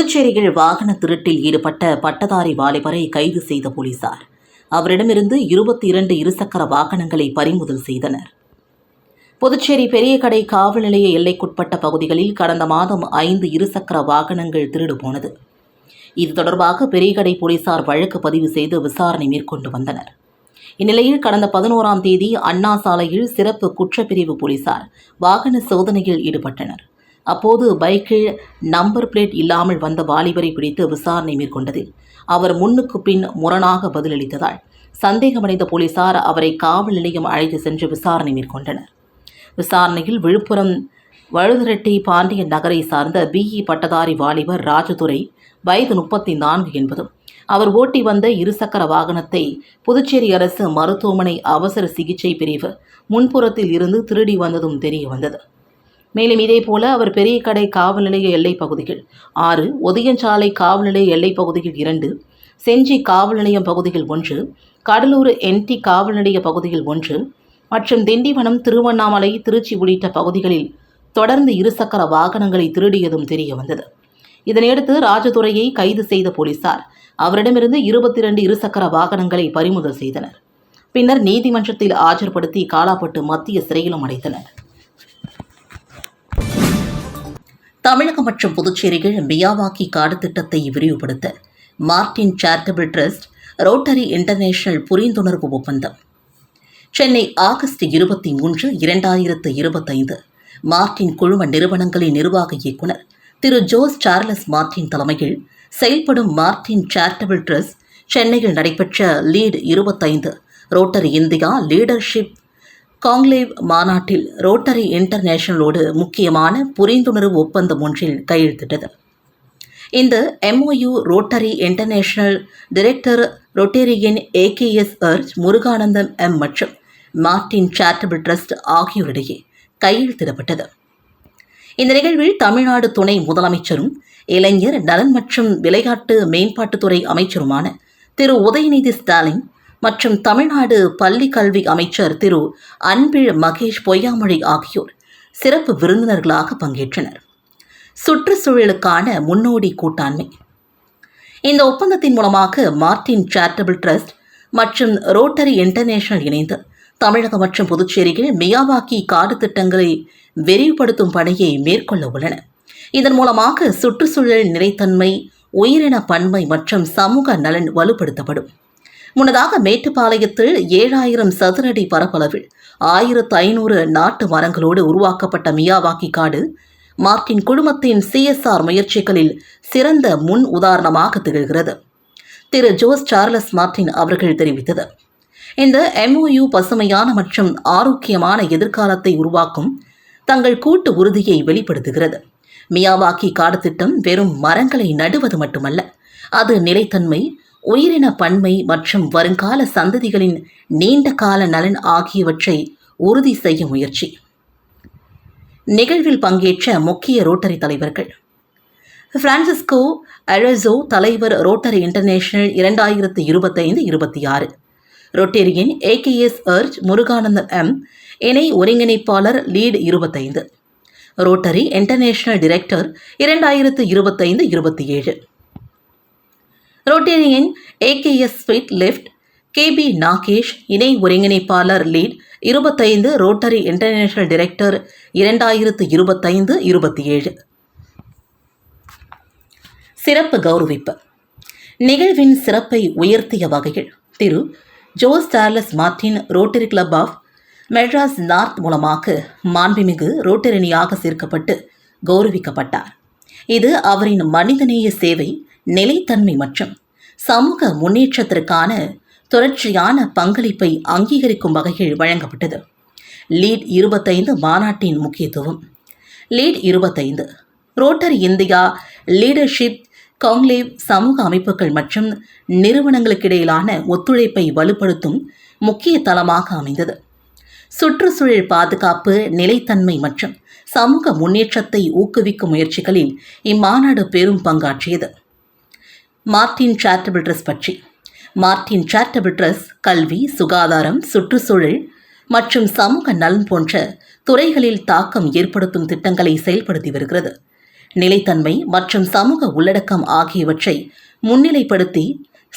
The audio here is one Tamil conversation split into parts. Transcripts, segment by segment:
புதுச்சேரியில் வாகன திருட்டில் ஈடுபட்ட பட்டதாரி வாலிபரை கைது செய்த போலீசார். அவரிடமிருந்து இருபத்தி இரண்டு இருசக்கர வாகனங்களை பறிமுதல் செய்தனர். புதுச்சேரி பெரியகடை காவல் நிலைய எல்லைக்குட்பட்ட பகுதிகளில் கடந்த மாதம் ஐந்து இருசக்கர வாகனங்கள் திருடு போனது. இது தொடர்பாக பெரியகடை போலீசார் வழக்கு பதிவு செய்து விசாரணை மேற்கொண்டு வந்தனர். இந்நிலையில் கடந்த பதினோராம் தேதி அண்ணா சாலையில் சிறப்பு குற்றப்பிரிவு போலீசார் வாகன சோதனையில் ஈடுபட்டனர். அப்போது பைக்கில் நம்பர் பிளேட் இல்லாமல் வந்த வாலிபரை பிடித்து விசாரணை மேற்கொண்டது. அவர் முன்னுக்கு பின் முரணாக பதிலளித்ததால் சந்தேகமடைந்த போலீசார் அவரை காவல் நிலையம் அழைத்து சென்று விசாரணை மேற்கொண்டனர். விசாரணையில் விழுப்புரம் வழுதரெட்டி பாண்டியன் நகரை சார்ந்த பிஇ பட்டதாரி வாலிபர் ராஜதுரை வயது முப்பத்தி நான்கு என்பதும் அவர் ஓட்டி வந்த இருசக்கர வாகனத்தை புதுச்சேரி அரசு மருத்துவமனை அவசர சிகிச்சை பிரிவு முன்புறத்தில் இருந்து திருடி வந்ததும் தெரிய வந்தது. மேலும் இதேபோல அவர் பெரிய கடை காவல் நிலைய எல்லைப் பகுதிகள் ஆறு ஒதியஞ்சாலை காவல் நிலைய எல்லைப் பகுதிகள் இரண்டு செஞ்சி காவல் நிலையம் பகுதிகள் ஒன்று கடலூர் என்டி காவல் நிலைய பகுதிகள் ஒன்று மற்றும் திண்டிவனம் திருவண்ணாமலை திருச்சி உள்ளிட்ட பகுதிகளில் தொடர்ந்து இருசக்கர வாகனங்களை திருடியதும் தெரிய வந்தது. இதனையடுத்து ராஜதுரையை கைது செய்த போலீசார் அவரிடமிருந்து இருபத்தி இரண்டு இருசக்கர வாகனங்களை பறிமுதல் செய்தனர். பின்னர் நீதிமன்றத்தில் ஆஜர்படுத்தி காலாப்பட்டு மத்திய சிறையிலும் அடைத்தனர். தமிழகம் மற்றும் புதுச்சேரியில் மியாவாக்கி காடு திட்டத்தை விரிவுபடுத்த Martin charitable trust Rotary International புரிந்துணர்வு ஒப்பந்தம். சென்னை ஆகஸ்ட் இருபத்தி மூன்று இரண்டாயிரத்து இருபத்தைந்து மார்டின் குழும நிறுவனங்களின் நிர்வாக இயக்குனர் திரு ஜோஸ் சார்லஸ் மார்டின் தலைமையில் செயல்படும் மார்டின் சேரிட்டபிள் ட்ரஸ்ட் சென்னையில் நடைபெற்ற லீட் இருபத்தைந்து ரோட்டரி இந்தியா லீடர்ஷிப் காங்லேவ் மாநாட்டில் ரோட்டரி இன்டர்நேஷனலோடு முக்கியமான புரிந்துணர்வு ஒப்பந்தம் ஒன்றில் கையெழுத்திட்டது. இந்த MOU Rotary International director Rotarian AKS urge Muruganandam M மற்றும் மார்டின் சேரிட்டபிள் ட்ரஸ்ட் ஆகியோரிடையே கையெழுத்திடப்பட்டது. இந்த நிகழ்வில் தமிழ்நாடு துணை முதலமைச்சரும் இளைஞர் நலன் மற்றும் விளையாட்டு மேம்பாட்டுத்துறை அமைச்சருமான திரு. உதயநிதி ஸ்டாலின் மற்றும் தமிழ்நாடு பள்ளி கல்வி அமைச்சர் திரு அன்பில் மகேஷ் பொய்யாமொழி ஆகியோர் சிறப்பு விருந்தினர்களாக பங்கேற்றனர். சுற்றுச்சூழலுக்கான முன்னோடி கூட்டாண்மை. இந்த ஒப்பந்தத்தின் மூலமாக மார்டின் சேரிட்டபிள் ட்ரஸ்ட் மற்றும் ரோட்டரி இன்டர்நேஷனல் இணைந்து தமிழகம் மற்றும் புதுச்சேரியில் மியாவாக்கி காடு திட்டங்களை விரிவுபடுத்தும் பணியை மேற்கொள்ள உள்ளன. இதன் மூலமாக சுற்றுச்சூழல் நிலைத்தன்மை உயிரின பன்மை மற்றும் சமூக நலன் வலுப்படுத்தப்படும். முன்னதாக மேட்டுப்பாளையத்தில் ஏழாயிரம் சதுரடி பரப்பளவில் ஆயிரத்து ஐநூறு நாட்டு மரங்களோடு உருவாக்கப்பட்ட மியாவாக்கி காடு மார்ட்டின் குழுமத்தின் சிஎஸ்ஆர் முயற்சிகளில் சிறந்த முன் உதாரணமாக திகழ்கிறது. திரு ஜோஸ் சார்லஸ் மார்ட்டின் அவர்கள் தெரிவித்தது. இந்த எம்ஓயு பசுமையான மற்றும் ஆரோக்கியமான எதிர்காலத்தை உருவாக்கும் தங்கள் கூட்டு உறுதியை வெளிப்படுத்துகிறது. மியாவாக்கி காடு திட்டம் வெறும் மரங்களை நடுவது மட்டுமல்ல அது நிலைத்தன்மை உயிரின பன்மை மற்றும் வருங்கால சந்ததிகளின் நீண்ட கால நலன் ஆகியவற்றை உறுதி செய்யும் முயற்சி. நிகழ்வில் பங்கேற்ற முக்கிய ரோட்டரி தலைவர்கள். பிரான்சிஸ்கோ அழசோ தலைவர் ரோட்டரி இன்டர்நேஷனல் இரண்டாயிரத்து இருபத்தைந்து இருபத்தி ஆறு ரொட்டேரியன் ஏகேஎஸ் அர்ஜ் முருகானந்தன் எம் இணை ஒருங்கிணைப்பாளர் லீட் இருபத்தைந்து. ரோட்டரி இன்டர்நேஷனல் டிரெக்டர் இரண்டாயிரத்து இருபத்தைந்து இருபத்தி ஏழு Rotarian AKS sweet lift KP Nagesh இணை ஒருங்கிணைப்பாளர் லீட் இருபத்தைந்து ரோட்டரி இன்டர்நேஷனல் டிரெக்டர் இரண்டாயிரத்து இருபத்தைந்து இருபத்தி ஏழு சிறப்பு கௌரவிப்பு. நிகழ்வின் சிறப்பை உயர்த்திய வகையில் திரு. Jose Charles Martin Rotary club of Madras north மூலமாக மாண்புமிகு ரோட்டரணியாக சேர்க்கப்பட்டு கௌரவிக்கப்பட்டார். இது அவரின் மனிதநேய சேவை நிலைத்தன்மை மற்றும் சமூக முன்னேற்றத்திற்கான தொடர்ச்சியான பங்களிப்பை அங்கீகரிக்கும் வகையில் வழங்கப்பட்டது. லீட் இருபத்தைந்து மாநாட்டின் முக்கியத்துவம். லீட் இருபத்தைந்து ரோட்டரி இந்தியா லீடர்ஷிப் காங்லேவ் சமூக அமைப்புகள் மற்றும் நிறுவனங்களுக்கிடையிலான ஒத்துழைப்பை வலுப்படுத்தும் முக்கிய தளமாக அமைந்தது. சுற்றுச்சூழல் பாதுகாப்பு நிலைத்தன்மை மற்றும் சமூக முன்னேற்றத்தை ஊக்குவிக்கும் முயற்சிகளில் இம்மாநாடு பெரும் பங்காற்றியது. மார்டின் சேரிட்டபிள் ட்ரஸ்ட் பற்றி. மார்டின் சேரிட்டபிள் ட்ரஸ்ட் கல்வி சுகாதாரம் சுற்றுச்சூழல் மற்றும் சமூக நலன் போன்ற துறைகளில் தாக்கம் ஏற்படுத்தும் திட்டங்களை செயல்படுத்தி வருகிறது. நிலைத்தன்மை மற்றும் சமூக உள்ளடக்கம் ஆகியவற்றை முன்னிலைப்படுத்தி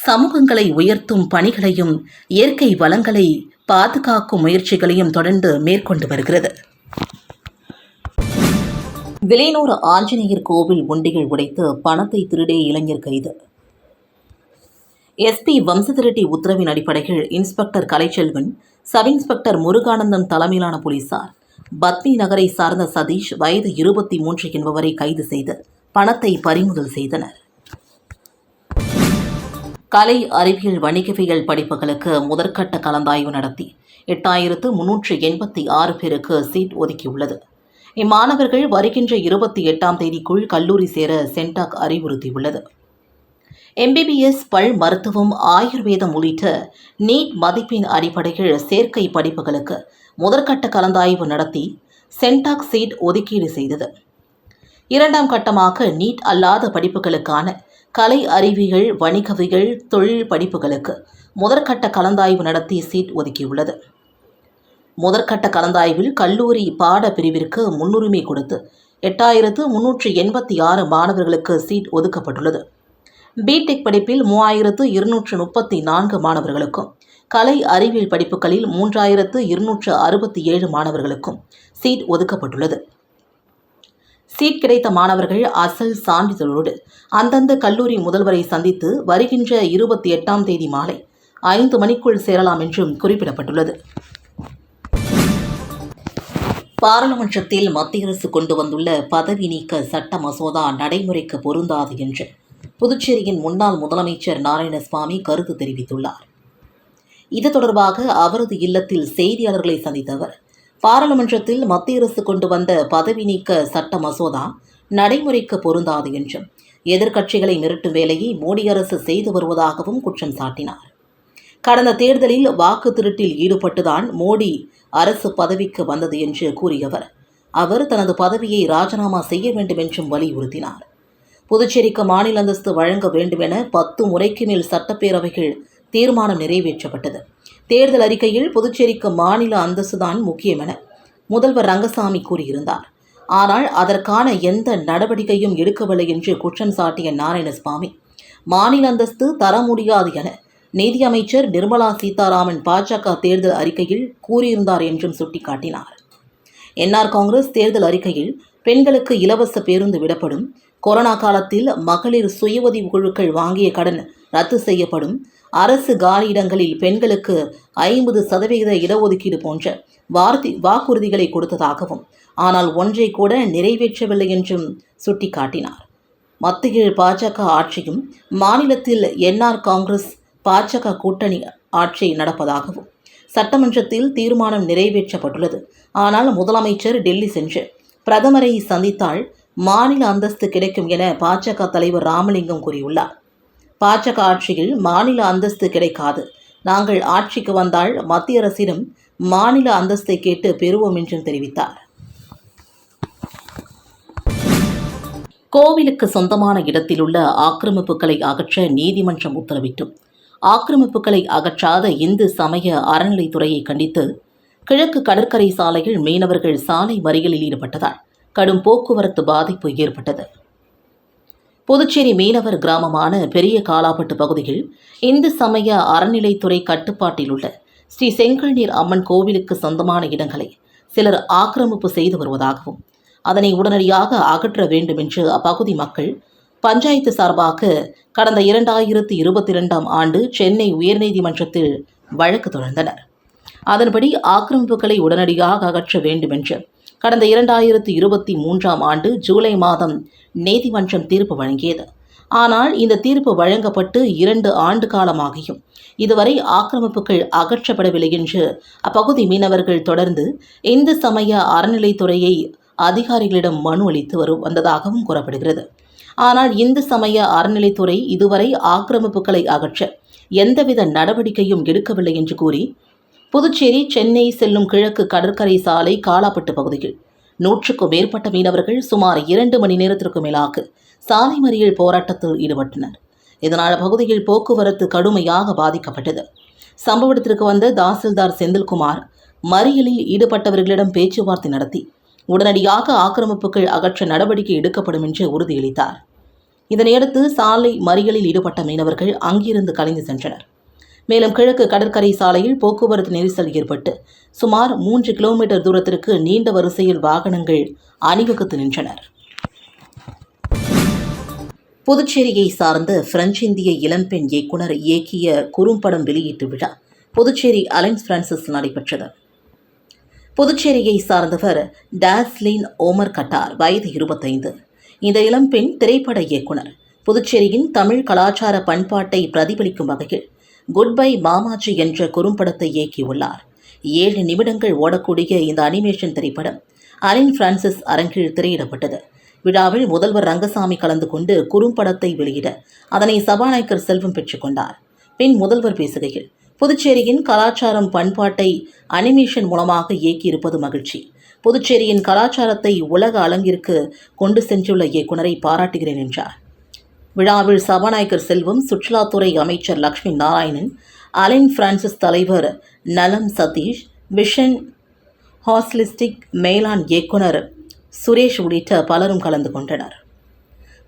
சமூகங்களை உயர்த்தும் பணிகளையும் இயற்கை வளங்களை பாதுகாக்கும் முயற்சிகளையும் தொடர்ந்து மேற்கொண்டு வருகிறது. விலைநூறு ஆஞ்சநேயர் கோவில் உண்டிகள் உடைத்து பணத்தை திருடிய இளைஞர் கைது. எஸ்பி வம்சதிரெட்டி உத்தரவின் அடிப்படையில் inspector Kalaiselvan sub inspector Muruganandam தலைமையிலான போலீசார் பத்மி நகரை சார்ந்த சதீஷ் வயது இருபத்தி மூன்று என்பவரை கைது செய்து பணத்தை பறிமுதல் செய்தனர். கலை அறிவியல் வணிகவியல் படிப்புகளுக்கு முதற்கட்ட கலந்தாய்வு நடத்தி எட்டாயிரத்து முன்னூற்று எண்பத்தி ஆறு பேருக்கு சீட் ஒதுக்கியுள்ளது. இம்மாணவர்கள் வருகின்ற இருபத்தி எட்டாம் தேதிக்குள் கல்லூரி சேர சென்டாக் அறிவுறுத்தியுள்ளது. எம்பிபிஎஸ் பல் மருத்துவம் ஆயுர்வேதம் உள்ளிட்ட நீட் மதிப்பின் அடிப்படையில் சேர்க்கை படிப்புகளுக்கு முதற்கட்ட கலந்தாய்வு நடத்தி சென்டாக் சீட் ஒதுக்கீடு செய்தது. இரண்டாம் கட்டமாக நீட் அல்லாத படிப்புகளுக்கான கலை அறிவியல் வணிகவியல் தொழில் படிப்புகளுக்கு முதற்கட்ட கலந்தாய்வு நடத்தி சீட் ஒதுக்கியுள்ளது. முதற்கட்ட கலந்தாய்வில் கல்லூரி பாட பிரிவிற்கு முன்னுரிமை கொடுத்து எட்டாயிரத்து முன்னூற்று எண்பத்தி ஆறு மாணவர்களுக்கு சீட் ஒதுக்கப்பட்டுள்ளது. பிடெக் படிப்பில் மூவாயிரத்து இருநூற்று முப்பத்தி நான்கு மாணவர்களுக்கும் கலை அறிவியல் படிப்புகளில் மூன்றாயிரத்து இருநூற்று அறுபத்தி ஏழு மாணவர்களுக்கும் சீட் ஒதுக்கப்பட்டுள்ளது. சீட் கிடைத்த மாணவர்கள் அசல் சான்றிதழோடு அந்தந்த கல்லூரி முதல்வரை சந்தித்து வருகின்ற இருபத்தி எட்டாம் தேதி மாலை ஐந்து மணிக்குள் சேரலாம் என்றும் குறிப்பிடப்பட்டுள்ளது. பாராளுமன்றத்தில் மத்திய அரசு கொண்டு வந்துள்ள பதவி நீக்க சட்ட மசோதா நடைமுறைக்கு பொருந்தாது என்று புதுச்சேரியின் முன்னாள் முதலமைச்சர் நாராயணசுவாமி கருத்து தெரிவித்துள்ளார். இது தொடர்பாக அவரது இல்லத்தில் செய்தியாளர்களை சந்தித்த அவர் பாராளுமன்றத்தில் மத்திய அரசு கொண்டு வந்த பதவி நீக்க சட்ட மசோதா நடைமுறைக்கு பொருந்தாது என்றும் எதிர்க்கட்சிகளை மிரட்டும் வேலையை மோடி அரசு செய்து வருவதாகவும் குற்றம் சாட்டினார். கடந்த தேர்தலில் வாக்கு திருட்டில் ஈடுபட்டுதான் மோடி அரசு பதவிக்கு வந்தது என்று கூறியவர் அவர் தனது பதவியை ராஜினாமா செய்ய வேண்டும் என்றும் வலியுறுத்தினார். புதுச்சேரிக்கு மாநில அந்தஸ்து வழங்க வேண்டும் என பத்து முறைக்கு மேல் சட்டப்பேரவைகள் தீர்மானம் நிறைவேற்றப்பட்டது. தேர்தல் அறிக்கையில் புதுச்சேரிக்கு மாநில அந்தஸ்து தான் முக்கியம் என முதல்வர் ரங்கசாமி கூறியிருந்தார். ஆனால் அதற்கான எந்த நடவடிக்கையும் எடுக்கவில்லை என்று குற்றம் சாட்டிய நாராயணசுவாமி மாநில அந்தஸ்து தர முடியாது என நிதியமைச்சர் நிர்மலா சீதாராமன் பாஜக தேர்தல் அறிக்கையில் கூறியிருந்தார் என்றும் சுட்டிக்காட்டினார். என்ஆர் காங்கிரஸ் தேர்தல் அறிக்கையில் பெண்களுக்கு இலவச பேருந்து விடப்படும் கொரோனா காலத்தில் மகளிர் சுய உதவி குழுக்கள் வாங்கிய கடன் ரத்து செய்யப்படும். அரசு காலியிடங்களில் பெண்களுக்கு ஐம்பது சதவிகித இடஒதுக்கீடு போன்ற வார்த்தை வாக்குறுதிகளை கொடுத்ததாகவும் ஆனால் ஒன்றை கூட நிறைவேற்றவில்லை என்றும் சுட்டிக்காட்டினார். மத்தியில் பாஜக ஆட்சியும் மாநிலத்தில் என்ஆர் காங்கிரஸ் பாஜக கூட்டணி ஆட்சி நடப்பதாகவும் சட்டமன்றத்தில் தீர்மானம் நிறைவேற்றப்பட்டுள்ளது. ஆனால் முதலமைச்சர் டெல்லி சென்று பிரதமரை சந்தித்தால் மாநில அந்தஸ்து கிடைக்கும் என பாஜக தலைவர் ராமலிங்கம் கூறியுள்ளார். பாஜக ஆட்சியில் மாநில அந்தஸ்து கிடைக்காது. நாங்கள் ஆட்சிக்கு வந்தால் மத்திய அரசிடம் மாநில அந்தஸ்தை கேட்டு பெறுவோம் என்றும் தெரிவித்தார். கோவிலுக்கு சொந்தமான இடத்தில் உள்ள ஆக்கிரமிப்புகளை அகற்ற நீதிமன்றம் உத்தரவிட்டும். ஆக்கிரமிப்புகளை அகற்றாத இந்து சமய அறநிலைத்துறையை கண்டித்து கிழக்கு கடற்கரை சாலையில் மீனவர்கள் சாலை மறியலில் ஈடுபட்டதால் கடும் போக்குவரத்து பாதிப்பு ஏற்பட்டது. புதுச்சேரி மீனவர் கிராமமான பெரிய காலாப்பட்டு பகுதியில் இந்து சமய அறநிலைத்துறை கட்டுப்பாட்டில் உள்ள ஸ்ரீ செங்கல்நீர் அம்மன் கோவிலுக்கு சொந்தமான இடங்களை சிலர் ஆக்கிரமிப்பு செய்து வருவதாகவும் அதனை உடனடியாக அகற்ற வேண்டும் என்று அப்பகுதி மக்கள் பஞ்சாயத்து சார்பாக கடந்த இரண்டாயிரத்தி இருபத்தி இரண்டாம் ஆண்டு சென்னை உயர்நீதிமன்றத்தில் வழக்கு தொடர்ந்தனர். அதன்படி ஆக்கிரமிப்புகளை உடனடியாக அகற்ற வேண்டும் என்று கடந்த இரண்டாயிரத்து இருபத்தி மூன்றாம் ஆண்டு ஜூலை மாதம் நீதிமன்றம் தீர்ப்பு வழங்கியது. ஆனால் இந்த தீர்ப்பு வழங்கப்பட்டு இரண்டு ஆண்டு காலமாகியும். இதுவரை ஆக்கிரமிப்புகள் அகற்றப்படவில்லை என்று அப்பகுதி மீனவர்கள் தொடர்ந்து இந்து சமய அறநிலைத்துறையை அதிகாரிகளிடம் மனு அளித்து வரும் வந்ததாகவும் கூறப்படுகிறது. ஆனால் இந்து சமய அறநிலைத்துறை இதுவரை ஆக்கிரமிப்புகளை அகற்ற எந்தவித நடவடிக்கையும் எடுக்கவில்லை என்று கூறி புதுச்சேரி சென்னை செல்லும் கிழக்கு கடற்கரை சாலை காலாப்பட்டு பகுதியில். நூற்றுக்கும் மேற்பட்ட மீனவர்கள் சுமார் இரண்டு மணி நேரத்திற்கு மேலாக சாலை மறியல் போராட்டத்தில் ஈடுபட்டனர். இதனால் பகுதியில் போக்குவரத்து கடுமையாக பாதிக்கப்பட்டது. சம்பவ இடத்திற்கு வந்த தாசில்தார் செந்தில்குமார் மறியலில் ஈடுபட்டவர்களிடம் பேச்சுவார்த்தை நடத்தி உடனடியாக ஆக்கிரமிப்புகள் அகற்ற நடவடிக்கை எடுக்கப்படும் என்று உறுதியளித்தார். இதனையடுத்து சாலை மறியலில் ஈடுபட்ட மீனவர்கள் அங்கிருந்து கலைந்து சென்றனர். மேலும் கிழக்கு கடற்கரை சாலையில் போக்குவரத்து நெரிசல் ஏற்பட்டு சுமார் மூன்று கிலோமீட்டர் தூரத்திற்கு நீண்ட வரிசையில் வாகனங்கள் அணிவகுத்து நின்றனர். புதுச்சேரியை சார்ந்த பிரெஞ்சு இந்திய இளம்பெண் இயக்குனர் இயக்கிய குறும்படம் வெளியீட்டு விழா புதுச்சேரி அலைன்ஸ் பிரான்சிஸ் நடைபெற்றது. புதுச்சேரியை சார்ந்தவர் டாஸ்லின் ஓமர் கட்டார் வயது இருபத்தைந்து. இந்த இளம்பெண் திரைப்பட இயக்குனர். புதுச்சேரியின் தமிழ் கலாச்சார பண்பாட்டை பிரதிபலிக்கும் வகையில் குட் பை மாமாஜி என்ற குறும்படத்தை இயக்கியுள்ளார். ஏழு நிமிடங்கள் ஓடக்கூடிய இந்த அனிமேஷன் திரைப்படம் அலின் பிரான்சிஸ் அரங்கில் திரையிடப்பட்டது. விழாவில் முதல்வர் ரங்கசாமி கலந்து கொண்டு குறும்படத்தை வெளியிட அதனை சபாநாயகர் செல்வம் பெற்றுக்கொண்டார் பின் முதல்வர் பேசுகையில் புதுச்சேரியின் கலாச்சாரம் பண்பாட்டை அனிமேஷன் மூலமாக இயக்கியிருப்பது மகிழ்ச்சி. புதுச்சேரியின் கலாச்சாரத்தை உலக அளங்கிற்கு கொண்டு சென்றுள்ள இயக்குனரை பாராட்டுகிறேன் என்றார். விழாவில் சபாநாயகர் செல்வம் சுற்றுலாத்துறை அமைச்சர் லக்ஷ்மி நாராயணன் அலின் பிரான்சிஸ் தலைவர் நலம் சதீஷ் விஷன் ஹாஸ்லிஸ்டிக் மேலாண் இயக்குனர் சுரேஷ் உள்ளிட்ட பலரும் கலந்து கொண்டனர்.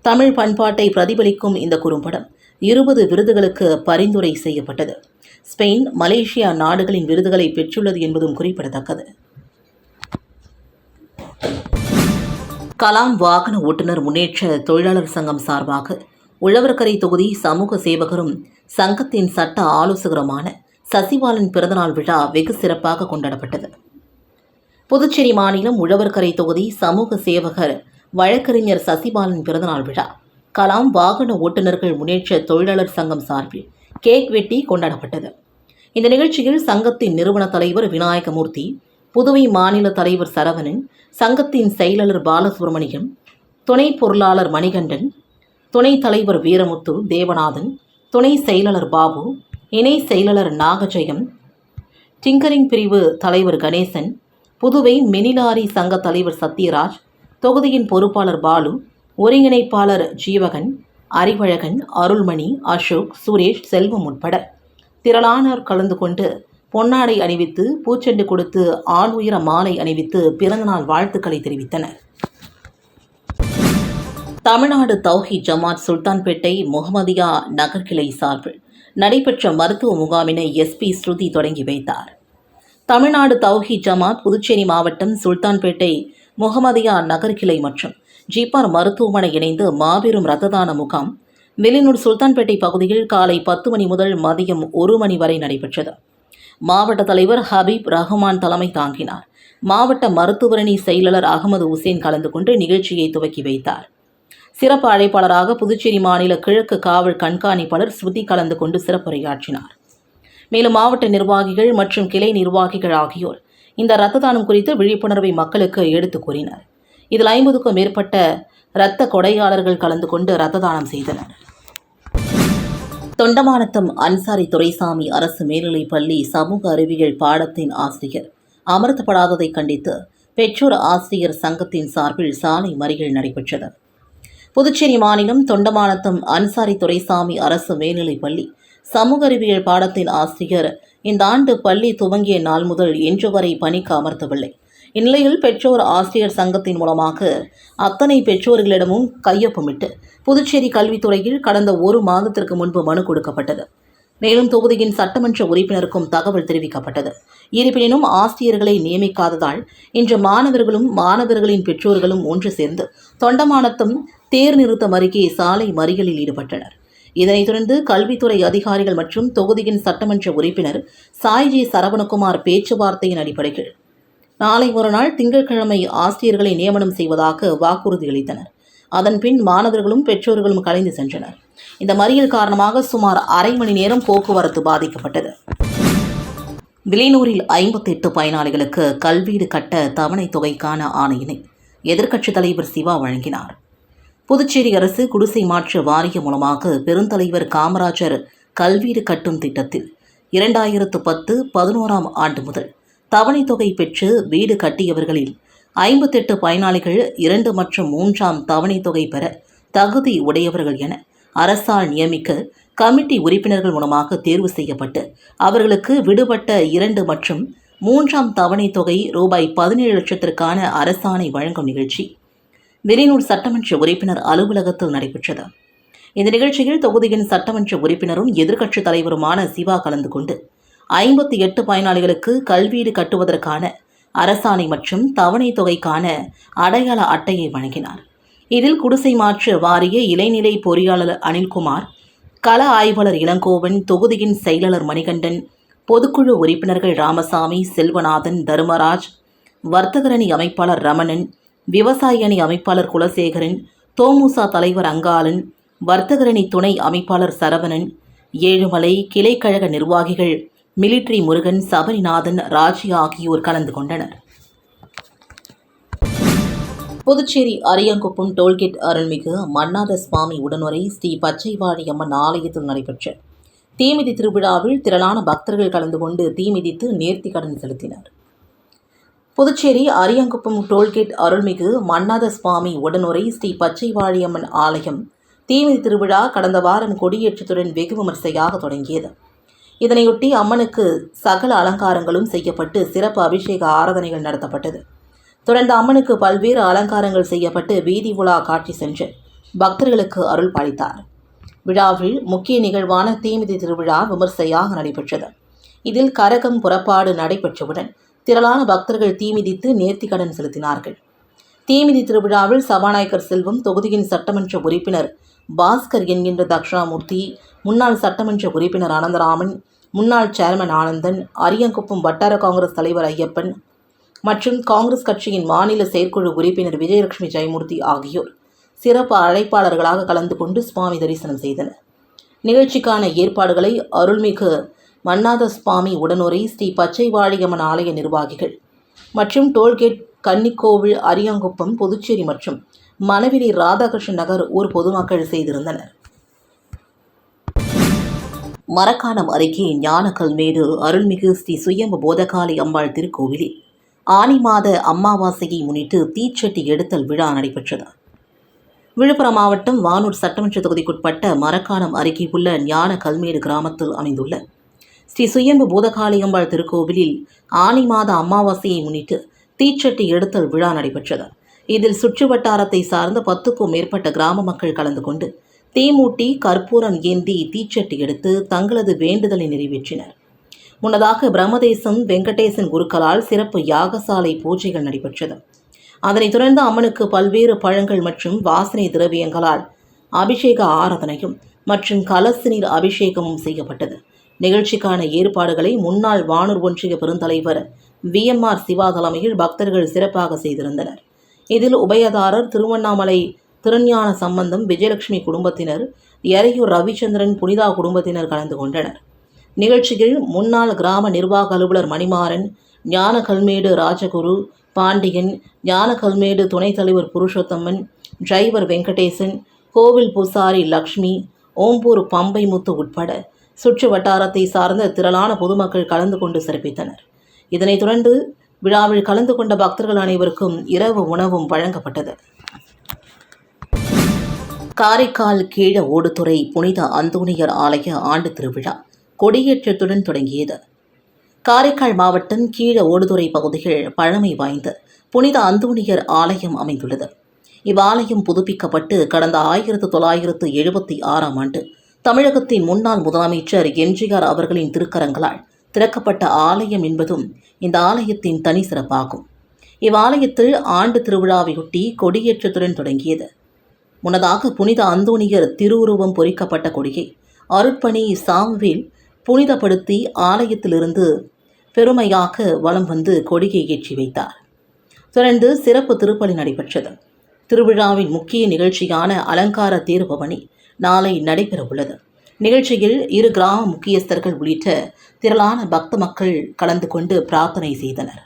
தமிழ் பண்பாட்டை பிரதிபலிக்கும் இந்த குறும்படம் இருபது விருதுகளுக்கு பரிந்துரை செய்யப்பட்டது. ஸ்பெயின் மலேசியா நாடுகளின் விருதுகளை பெற்றுள்ளது என்பதும் குறிப்பிடத்தக்கது. கலாம் வாகன ஓட்டுநர் முன்னேற்ற தொழிலாளர் சங்கம் சார்பாக உழவர்கரை தொகுதி சமூக சேவகரும் சங்கத்தின் சட்ட ஆலோசகருமான சசிபாலன் பிறந்தநாள் விழா வெகு சிறப்பாக கொண்டாடப்பட்டது. புதுச்சேரி மாநிலம் உழவர்கரை தொகுதி சமூக சேவகர் வழக்கறிஞர் சசிபாலன் பிறந்தநாள் விழா கலாம் வாகன ஓட்டுநர்கள் முன்னேற்ற தொழிலாளர் சங்கம் சார்பில் கேக் வெட்டி கொண்டாடப்பட்டது. இந்த நிகழ்ச்சியில் சங்கத்தின் நிறுவன தலைவர் விநாயகமூர்த்தி புதுவை மாநில தலைவர் சரவணன் சங்கத்தின் செயலாளர் பாலசுப்ரமணியம் துணை பொருளாளர் மணிகண்டன் துணைத் தலைவர் வீரமுத்து தேவநாதன் துணை செயலாளர் பாபு இணை செயலாளர் நாகஜெயம் டிங்கரிங் பிரிவு தலைவர் கணேசன் புதுவை மினிலாரி சங்க தலைவர் சத்யராஜ் தொகுதியின் பொறுப்பாளர் பாலு ஒருங்கிணைப்பாளர் ஜீவகன் அறிவழகன் அருள்மணி அசோக் சுரேஷ் செல்வம் உட்பட. திரளானோர் கலந்து கொண்டு பொன்னாடை அணிவித்து பூச்செண்டு கொடுத்து ஆள் உயர மாலை அணிவித்து பிறந்தநாள் வாழ்த்துக்களை தெரிவித்தனர். தமிழ்நாடு தௌஹி ஜமாத் சுல்தான்பேட்டை முகமதியா நகர்கிளை சார்பில் நடைபெற்ற மருத்துவ முகாமினை எஸ்பி ஸ்ருதி தொடங்கி வைத்தார். தமிழ்நாடு தௌஹி ஜமாத் புதுச்சேரி மாவட்டம் சுல்தான்பேட்டை முகமதியா நகர்கிளை மற்றும் ஜிபார் மருத்துவமனை இணைந்து மாபெரும் இரத்த தான முகாம் வெளிநூர் சுல்தான்பேட்டை பகுதியில் காலை பத்து மணி முதல் மதியம் ஒரு மணி வரை நடைபெற்றது. மாவட்ட தலைவர் ஹபீப் ரஹ்மான் தலைமை தாங்கினார். மாவட்ட மருத்துவரணி செயலாளர் அகமது உசேன் கலந்து கொண்டு நிகழ்ச்சியை துவக்கி வைத்தார். சிறப்பு அழைப்பாளராக புதுச்சேரி மாநில கிழக்கு காவல் கண்காணிப்பாளர் ஸ்ருதி கலந்து கொண்டு சிறப்புரையாற்றினார். மேலும் மாவட்ட நிர்வாகிகள் மற்றும் கிளை நிர்வாகிகள் ஆகியோர் இந்த இரத்த தானம் குறித்து விழிப்புணர்வை மக்களுக்கு எடுத்துக் கூறினர். இதில் ஐம்பதுக்கும் மேற்பட்ட இரத்த கொடையாளர்கள் கலந்து கொண்டு இரத்த தானம் செய்தனர். தொண்டமானத்தம் அன்சாரி துரைசாமி அரசு மேல்நிலைப் பள்ளி சமூக அறிவியல் பாடத்தின் ஆசிரியர் அமர்த்தப்படாததை கண்டித்து பெற்றோர் ஆசிரியர் சங்கத்தின் சார்பில் சாலை மறியல் நடைபெற்றது. புதுச்சேரி மாநிலம் தொண்டமானத்தம் அன்சாரி துரைசாமி அரசு மேல்நிலைப் பள்ளி. சமூக அறிவியல் பாடத்தின் ஆசிரியர். இந்த ஆண்டு பள்ளி துவங்கிய நாள் முதல் இன்று வரை பணிக்கு அமர்த்தவில்லை. இந்நிலையில் பெற்றோர் ஆசிரியர் சங்கத்தின் மூலமாக அத்தனை பெற்றோர்களிடமும் கையொப்பமிட்டு புதுச்சேரி கல்வித்துறையில் கடந்த ஒரு மாதத்திற்கு முன்பு மனு கொடுக்கப்பட்டது. மேலும் தொகுதியின் சட்டமன்ற உறுப்பினருக்கும் தகவல் தெரிவிக்கப்பட்டது. இருப்பினும் ஆசிரியர்களை நியமிக்காததால் இன்று மாணவர்களும் மாணவர்களின் பெற்றோர்களும் ஒன்று சேர்ந்து தொண்டமானத்தம் தேர் நிறுத்தம் அருகே சாலை மறியலில் ஈடுபட்டனர். இதனைத் தொடர்ந்து கல்வித்துறை அதிகாரிகள் மற்றும் தொகுதியின் சட்டமன்ற உறுப்பினர் சாய்ஜி சரவணகுமார் பேச்சுவார்த்தையின் அடிப்படையில் நாளை மறுநாள் திங்கட்கிழமை ஆசிரியர்களை நியமனம் செய்வதாக வாக்குறுதி அளித்தனர். அதன்பின் மாணவர்களும் பெற்றோர்களும் கலைந்து சென்றனர். இந்த மறியல் காரணமாக சுமார் அரை மணி நேரம் போக்குவரத்து பாதிக்கப்பட்டது. விலைனூரில் ஐம்பத்தெட்டு பயனாளிகளுக்கு கல்வீடு கட்ட தவணைத் தொகைக்கான ஆணையினை எதிர்க்கட்சித் தலைவர் சிவா வழங்கினார். புதுச்சேரி அரசு குடிசை மாற்று வாரியம் மூலமாக பெருந்தலைவர் காமராஜர் கல்வீடு கட்டும் திட்டத்தில் இரண்டாயிரத்து பத்து பதினோராம் ஆண்டு முதல் தவணைத் தொகை பெற்று வீடு கட்டியவர்களில் ஐம்பத்தெட்டு பயனாளிகள் இரண்டு மற்றும் மூன்றாம் தவணைத் தொகை பெற தகுதி உடையவர்கள் என அரசால் நியமிக்க கமிட்டி உறுப்பினர்கள் மூலமாக தேர்வு செய்யப்பட்டு அவர்களுக்கு விடுபட்ட இரண்டு மற்றும் மூன்றாம் தவணை தொகை ரூபாய் பதினேழு லட்சத்திற்கான அரசாணை வழங்கும் நிகழ்ச்சி வெளியூர் சட்டமன்ற உறுப்பினர் அலுவலகத்தில் நடைபெற்றது. இந்த நிகழ்ச்சியில் தொகுதியின் சட்டமன்ற உறுப்பினரும் எதிர்க்கட்சித் தலைவருமான சிவா கலந்து கொண்டு ஐம்பத்தி எட்டு பயனாளிகளுக்கு கல்வீடு கட்டுவதற்கான அரசாணை மற்றும் தவணை தொகைக்கான அடையாள அட்டையை வழங்கினார். இதில் குடிசை மாற்று வாரிய இளைநிலை பொறியாளர் அனில்குமார் கள ஆய்வாளர் இளங்கோவன் தொகுதியின் செயலாளர் மணிகண்டன் பொதுக்குழு உறுப்பினர்கள் ராமசாமி செல்வநாதன் தர்மராஜ் வர்த்தகரணி அமைப்பாளர் ரமணன் விவசாய அணி அமைப்பாளர் குலசேகரன் தோமுசா தலைவர் அங்காளன் வர்த்தகரணி துணை அமைப்பாளர் சரவணன் ஏழுமலை கிளைக்கழக நிர்வாகிகள் மிலிட்ரி முருகன் சபரிநாதன் ராஜி ஆகியோர் கலந்து கொண்டனர். புதுச்சேரி அரியங்குப்பம் டோல்கேட் அருள்மிகு மன்னாத சுவாமி உடனுரை ஸ்ரீ பச்சைவாடி அம்மன் ஆலயத்தில் நடைபெற்ற தீமிதி திருவிழாவில் திரளான பக்தர்கள் கலந்து கொண்டு தீமிதித்து நேர்த்தி கடன் செலுத்தினர். புதுச்சேரி அரியங்குப்பம் டோல்கேட் அருள்மிகு மன்னாத சுவாமி உடனுரை ஸ்ரீ பச்சைவாழியம்மன் ஆலயம் தீமிதி திருவிழா கடந்த வாரம் கொடியேற்றத்துடன் வெகு விமர்சையாக தொடங்கியது. இதனையொட்டி அம்மனுக்கு சகல அலங்காரங்களும் செய்யப்பட்டு சிறப்பு அபிஷேக ஆராதனைகள் நடத்தப்பட்டது. தொடர்ந்து அம்மனுக்கு பல்வேறு அலங்காரங்கள் செய்யப்பட்டு வீதி உலா காட்சி சென்று பக்தர்களுக்கு அருள் பாலித்தார். விழாவில் முக்கிய நிகழ்வான தீமிதி திருவிழா விமர்சையாக நடைபெற்றது. இதில் கரகம் புறப்பாடு நடைபெற்றவுடன் திரளான பக்தர்கள் தீமிதித்து நேர்த்திக்கடன் செலுத்தினார்கள். தீமிதி திருவிழாவில் சபாநாயகர் செல்வம் தொகுதியின் சட்டமன்ற உறுப்பினர் பாஸ்கர் என்கின்ற தக்ஷாமூர்த்தி முன்னாள் சட்டமன்ற உறுப்பினர் அனந்தராமன் முன்னாள் சேர்மன் ஆனந்தன் அரியங்குப்பம் வட்டார காங்கிரஸ் தலைவர் ஐயப்பன் மற்றும் காங்கிரஸ் கட்சியின் மாநில செயற்குழு உறுப்பினர் விஜயலட்சுமி ஜெயமூர்த்தி ஆகியோர் சிறப்பு அழைப்பாளர்களாக கலந்து கொண்டு சுவாமி தரிசனம் செய்தனர். நிகழ்ச்சிக்கான ஏற்பாடுகளை அருள்மிகு மன்னாத சுவாமி உடனுரை ஸ்ரீ பச்சைவாழியம்மன் ஆலய நிர்வாகிகள் மற்றும் டோல்கேட் கன்னிக்கோவில் அரியங்குப்பம் புதுச்சேரி மற்றும் மணவிலி ராதாகிருஷ்ணன் நகர் ஊர் பொதுமக்கள் செய்திருந்தனர். மரக்காணம் அருகே ஞானக்கல்மேடு அருள்மிகு ஸ்ரீ சுயம்பு போதகாளி அம்பாள் திருக்கோவிலில் ஆனி மாத அமாவாசையை முன்னிட்டு தீச்சட்டி எடுத்தல் விழா நடைபெற்றது. விழுப்புரம் மாவட்டம் வானூர் சட்டமன்ற தொகுதிக்குட்பட்ட மரக்காணம் அருகே உள்ள ஞான கல்மேடு கிராமத்தில் அமைந்துள்ள ஸ்ரீ சுயம்பு பூதகாளியம்பாள் திருக்கோவிலில் ஆனி மாத அமாவாசையை முன்னிட்டு தீச்சட்டி எடுத்தல் விழா நடைபெற்றது. இதில் சுற்று வட்டாரத்தை சார்ந்த பத்துக்கும் மேற்பட்ட கிராம மக்கள் கலந்து கொண்டு தீமூட்டி கற்பூரம் ஏந்தி தீச்சட்டி எடுத்து தங்களது வேண்டுதலை நிறைவேற்றினர். முன்னதாக பிரம்மதேசம் வெங்கடேசன் குருக்களால் சிறப்பு யாகசாலை பூஜைகள் நடைபெற்றது. அதனைத் தொடர்ந்து அம்மனுக்கு பல்வேறு பழங்கள் மற்றும் வாசனை திரவியங்களால் அபிஷேக ஆராதனையும் மற்றும் கலசு நீர் அபிஷேகமும் செய்யப்பட்டது. நிகழ்ச்சிக்கான ஏற்பாடுகளை முன்னாள் வானூர் ஒன்றிய பெருந்தலைவர் வி. எம். ஆர். சிவா தலைமையில் பக்தர்கள் சிறப்பாக செய்திருந்தனர். இதில் உபயதாரர் திருவண்ணாமலை திருஞான சம்பந்தம் விஜயலட்சுமி குடும்பத்தினர் எரையூர் ரவிச்சந்திரன் புனிதா குடும்பத்தினர் கலந்து கொண்டனர். நிகழ்ச்சியில் முன்னாள் கிராம நிர்வாக அலுவலர் மணிமாறன் ஞான கல்மேடு ராஜகுரு பாண்டியன் ஞான கல்மேடு துணைத் தலைவர் புருஷோத்தம்மன் டிரைவர் வெங்கடேசன் கோவில் பூசாரி லக்ஷ்மி ஓம்பூர் பம்பை முத்து உட்பட சுற்று வட்டாரத்தை சார்ந்த திரளான பொதுமக்கள் கலந்து கொண்டு சிறப்பித்தனர். இதனைத் தொடர்ந்து விழாவில் கலந்து கொண்ட பக்தர்கள் அனைவருக்கும் இரவு உணவும் வழங்கப்பட்டது. காரைக்கால் கீழ ஓடுதுறை புனித அந்தோணியர் ஆலய ஆண்டு திருவிழா. கொடியேற்றத்துடன் தொடங்கியது. காரைக்கால் மாவட்டம் கீழ ஓடுதுறை பகுதியில் பழமை வாய்ந்த புனித அந்தோணியர் ஆலயம் அமைந்துள்ளது. இவ்வாலயம் புதுப்பிக்கப்பட்டு கடந்த ஆயிரத்து தொள்ளாயிரத்து எழுபத்தி ஆறாம் ஆண்டு தமிழகத்தின் முன்னாள் முதலமைச்சர் எம்ஜிஆர் அவர்களின் திருக்கரங்களால் திறக்கப்பட்ட ஆலயம் என்பதும் இந்த ஆலயத்தின் தனி சிறப்பாகும். இவ்வாலயத்தில் ஆண்டு திருவிழாவையொட்டி கொடியேற்றத்துடன் தொடங்கியது. முன்னதாக புனித அந்தோணியர் திருவுருவம் பொறிக்கப்பட்ட கொடியை அருட்பணி சாம்வேல் புனிதப்படுத்தி ஆலயத்திலிருந்து பெருமையாக வலம் வந்து கொடியை ஏற்றி வைத்தார். தொடர்ந்து சிறப்பு திருப்பலி நடைபெற்றது. திருவிழாவின் முக்கிய நிகழ்ச்சியான அலங்கார தேர்பவனி நாளை நடைபெறவுள்ளது. நிகழ்ச்சியில் இரு கிராம முக்கியஸ்தர்கள் உள்ளிட்ட திரளான பக்த மக்கள் கலந்து கொண்டு பிரார்த்தனை செய்தனர்.